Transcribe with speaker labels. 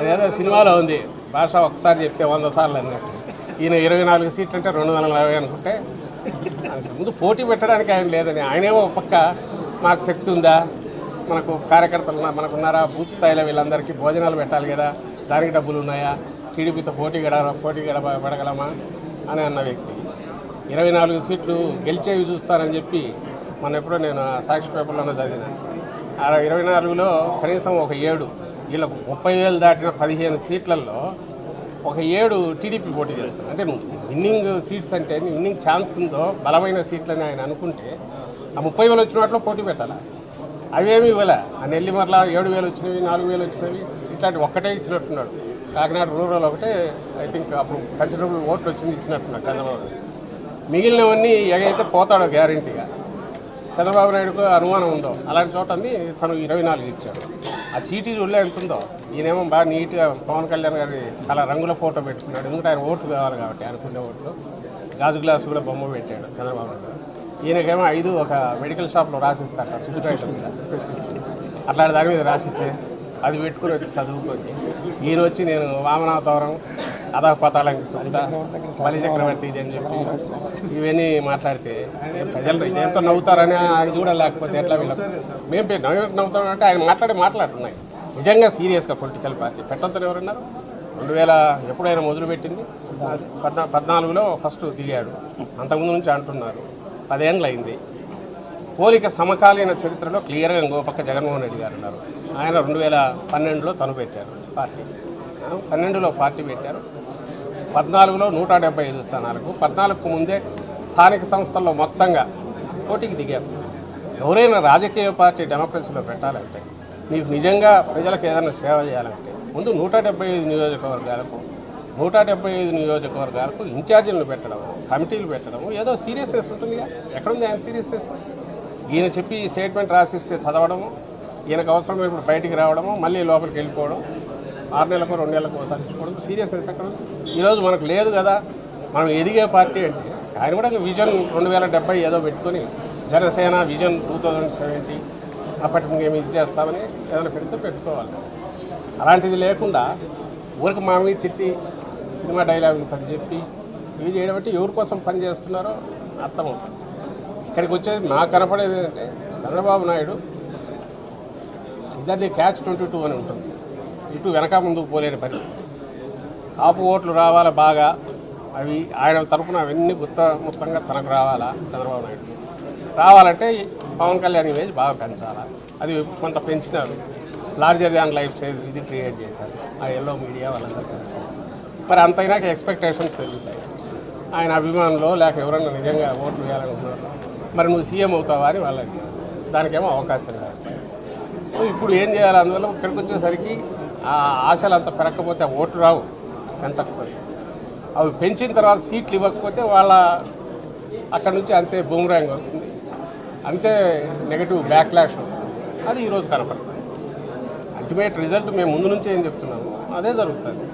Speaker 1: అదేదో సినిమాలో ఉంది. భాష ఒకసారి చెప్తే వంద సార్లు అన్నట్టు. ఈయన ఇరవై నాలుగు సీట్లు అంటే రెండు వందల నలభై అనుకుంటే ముందు పోటీ పెట్టడానికి ఆయన లేదని. ఆయనేమో ఒక పక్క మాకు శక్తి ఉందా? మనకు కార్యకర్తలు ఉన్నా- మనకున్నారా బూత్ స్థాయిలో వీళ్ళందరికీ భోజనాలు పెట్టాలి కదా? దానికి డబ్బులు ఉన్నాయా? టీడీపీతో పోటీ గడ పోటీ గడ పడగలమా? అని అన్న వ్యక్తి. ఇరవై నాలుగు సీట్లు గెలిచేవి చూస్తానని చెప్పి మన ఎప్పుడో నేను సాక్షి పేపర్లోనే చదివిన. ఆ ఇరవై నాలుగులో కనీసం ఒక ఏడు వీళ్ళకు ముప్పై వేలు దాటిన పదిహేను సీట్లలో ఒక ఏడు టీడీపీ పోటీ చేస్తారు. అంటే విన్నింగ్ సీట్స్ అంటే విన్నింగ్ ఛాన్స్ ఉందో బలమైన సీట్లని ఆయన అనుకుంటే ఆ ముప్పై వేలు వచ్చిన వాటిలో పోటీ పెట్టాలి? అవేమి ఇవ్వలే. ఆ నెల్లిమర్ల ఏడు వేలు వచ్చినవి నాలుగు వేలు వచ్చినవి ఇట్లాంటి ఒక్కటే ఇచ్చినట్టున్నాడు. కాకినాడ రూరల్ ఒకటే ఐ థింక్ అప్పుడు కన్సిడరబుల్ ఓట్లు వచ్చింది ఇచ్చినట్టున్నాడు చంద్రబాబు మిగిలినవన్నీ ఎగైతే పోతాడో గ్యారంటీగా. చంద్రబాబు నాయుడుకు అనుమానం ఉందో. అలాంటి చోట అంది తను ఇరవై నాలుగు ఇచ్చాడు. ఆ చీటీ చూడలే ఎంత ఉందో ఈయనేమో బాగా నీట్గా పవన్ కళ్యాణ్ గారి అలా రంగుల ఫోటో పెట్టుకున్నాడు. ఎందుకంటే ఆయన ఓట్లు కావాలి కాబట్టి అనుకునే ఓట్లు. గాజు గ్లాసు కూడా బొమ్మ పెట్టాడు చంద్రబాబు నాయుడు. ఈయనకేమో ఐదు ఒక మెడికల్ షాప్లో రాసిస్తాడు. చిత్రకాయల మీద అట్లాంటి దాని మీద రాసిచ్చే. అది పెట్టుకుని వచ్చి చదువుకొని. ఈయన వచ్చి నేను వామనావతారం అదొక పతాళంకి చెప్తా బలి చక్రవర్తి ఇది అని చెప్పి. ఇవన్నీ మాట్లాడితే ప్రజలు ఇదేంతో నవ్వుతారని ఆయన చూడలేకపోతే ఎట్లా వీళ్ళకి? మేము పె- నవ్వుతామంటే ఆయన మాట్లాడే మాట్లాడుతున్నాయి నిజంగా సీరియస్గా పొలిటికల్ పార్టీ పెట్టొద్దని ఎవరన్నారు? రెండు వేల ఎప్పుడైనా మొదలుపెట్టింది పద్నా పద్నాలుగులో ఫస్ట్ దిగాడు. అంతకుముందు నుంచి అంటున్నారు. పదేండ్లు అయింది. పోలిక సమకాలీన చరిత్రలో క్లియర్గా ఇంకో పక్క జగన్మోహన్ రెడ్డి గారు ఉన్నారు. ఆయన రెండు వేల పన్నెండులో తను పెట్టారు పార్టీ. పన్నెండులో పార్టీ పెట్టారు. పద్నాలుగులో నూట డెబ్బై ఐదు స్థానాలకు పద్నాలుగుకు ముందే స్థానిక సంస్థల్లో మొత్తంగా పోటీకి దిగారు. ఎవరైనా రాజకీయ పార్టీ డెమోక్రసీలో పెట్టాలంటే నీకు నిజంగా ప్రజలకు ఏదైనా సేవ చేయాలంటే ముందు నూట డెబ్బై ఐదు నియోజకవర్గాలకు నూట డెబ్బై ఐదు నియోజకవర్గాలకు ఇన్ఛార్జీలను పెట్టడం కమిటీలు పెట్టడం ఏదో సీరియస్నెస్ ఉంటుందిగా. ఎక్కడుంది ఆయన సీరియస్నెస్? ఈయన చెప్పి స్టేట్మెంట్ రాసిస్తే చదవడము ఈయనకు అవసరమైనప్పుడు ఇప్పుడు బయటికి రావడము మళ్ళీ లోపలికి వెళ్ళిపోవడం ఆరు నెలలకు రెండు నెలలకు ఒకసారి చూసుకోవడం సీరియస్నెస్ అక్కడ ఈరోజు మనకు లేదు కదా మనం ఎదిగే పార్టీ అంటే ఆయన కూడా విజన్ రెండు వేల డెబ్బై ఏదో పెట్టుకొని Janasena vision two thousand seventy అప్పటికి మేము ఇది చేస్తామని ఏదైనా పెడితే పెట్టుకోవాలి. అలాంటిది లేకుండా ఊరికి మామిడి తిట్టి సినిమా డైలాగులు పని చెప్పి ఇవి చేయడం అంటే ఎవరి కోసం పని చేస్తున్నారో అర్థమవుతుంది. ఇక్కడికి వచ్చేది నాకు కనపడేది ఏంటంటే చంద్రబాబు నాయుడు ఇదే క్యాచ్ ట్వంటీ టూ అని ఉంటుంది. ఇటు వెనక ముందుకు పోలేని పరిస్థితి. కాపు ఓట్లు రావాలా బాగా? అవి ఆయన తరపున అవన్నీ గుత్త మొత్తంగా తనకు రావాలా చంద్రబాబు నాయుడు రావాలంటే పవన్ కళ్యాణ్ ఇమేజ్ బాగా పెంచాలా? అది కొంత పెంచినారు లార్జర్ దాన్ లైఫ్ సైజ్ ఇది క్రియేట్ చేశారు. ఆ ఎల్లో మీడియా వాళ్ళందరూ కలిసి. మరి అంతైనాక ఎక్స్పెక్టేషన్స్ పెరుగుతాయి. ఆయన అభిమానులు లేక ఎవరన్నా నిజంగా ఓట్లు వేయాలనుకున్నారు? మరి నువ్వు సీఎం అవుతావా అని వాళ్ళకి దానికేమో అవకాశం లేదు. సో ఇప్పుడు ఏం చేయాలి అందువల్ల? ఇక్కడికి వచ్చేసరికి ఆశలు అంత పెరగకపోతే ఓట్లు రావు పెంచకపోతే. అవి పెంచిన తర్వాత సీట్లు ఇవ్వకపోతే వాళ్ళ అక్కడ నుంచి అంతే బూమరాంగ్ అవుతుంది. అంతే నెగిటివ్ బ్యాక్లాష్ వస్తుంది. అది ఈరోజు కనపడుతుంది. అల్టిమేట్ రిజల్ట్ మేము ముందు నుంచే ఏం చెప్తున్నాము? అదే జరుగుతుంది.